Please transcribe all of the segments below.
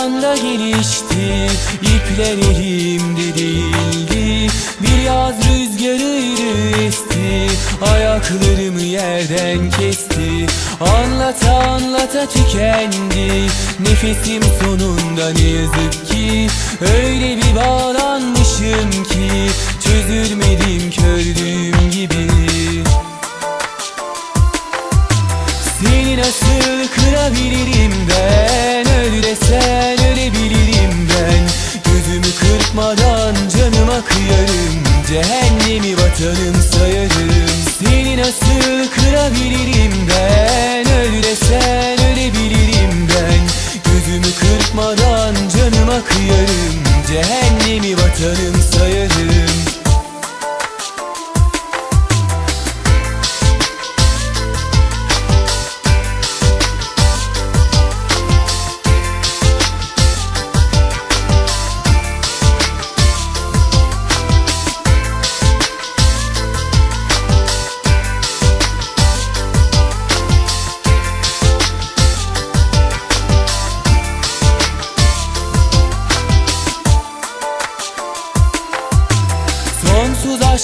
anda gelişti İpler elimde değildi. Bir yaz rüzgarıydı esti Ayaklarımı yerden kesti. Anlata anlata tükendi Nefesim sonunda ne yazık ki. Öyle bir bağlanmışım nasıl kırabilirim ben? Öl desen ölebilirim ben. Gözümü kırpmadan canıma kıyarım Cehennemi vatanım sayarım. Seni nasıl kırabilirim ben? Öl desen ölebilirim ben. Gözümü kırpmadan canıma kıyarım Cehennemi vatanım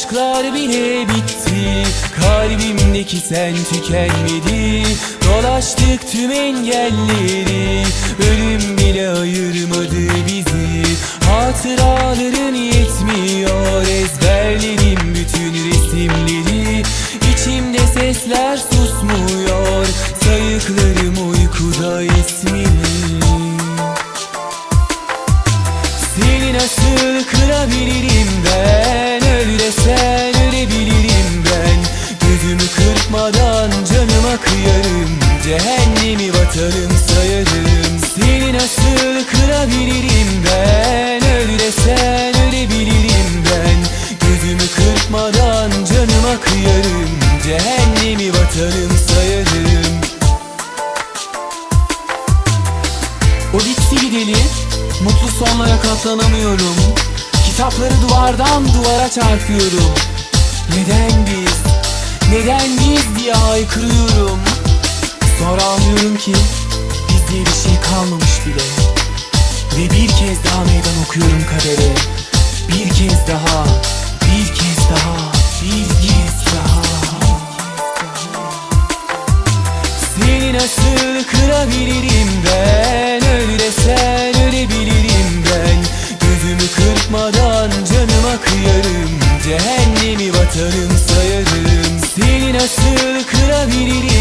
aşklar bile bitti Kalbimdeki sen tükenmedi. Dolaştık tüm engelleri Ölüm bile ayırmadı bizi. Hatıraların yetmiyor Ezberlerim bütün resimleri. İçimde sesler Vatanım sayarım Seni nasıl kırabilirim ben Öl ölebilirim ben. Gözümü kırpmadan canıma kıyarım. Cehennemi vatanım sayarım. O bitsi gideli Mutlu sonlara katlanamıyorum. Kitapları duvardan duvara çarpıyorum. Neden biz, neden biz diye haykırıyorum Sonra anlıyorum ki biz diye bir şey kalmamış bile. Ve bir kez daha meydan okuyorum kadere. Bir kez daha, bir kez daha, bir kez daha. Seni nasıl kırabilirim ben? Öl desen ölebilirim ben. Gözümü kırpmadan canıma kıyarım Cehennemi vatanım sayarım. Seni nasıl kırabilirim?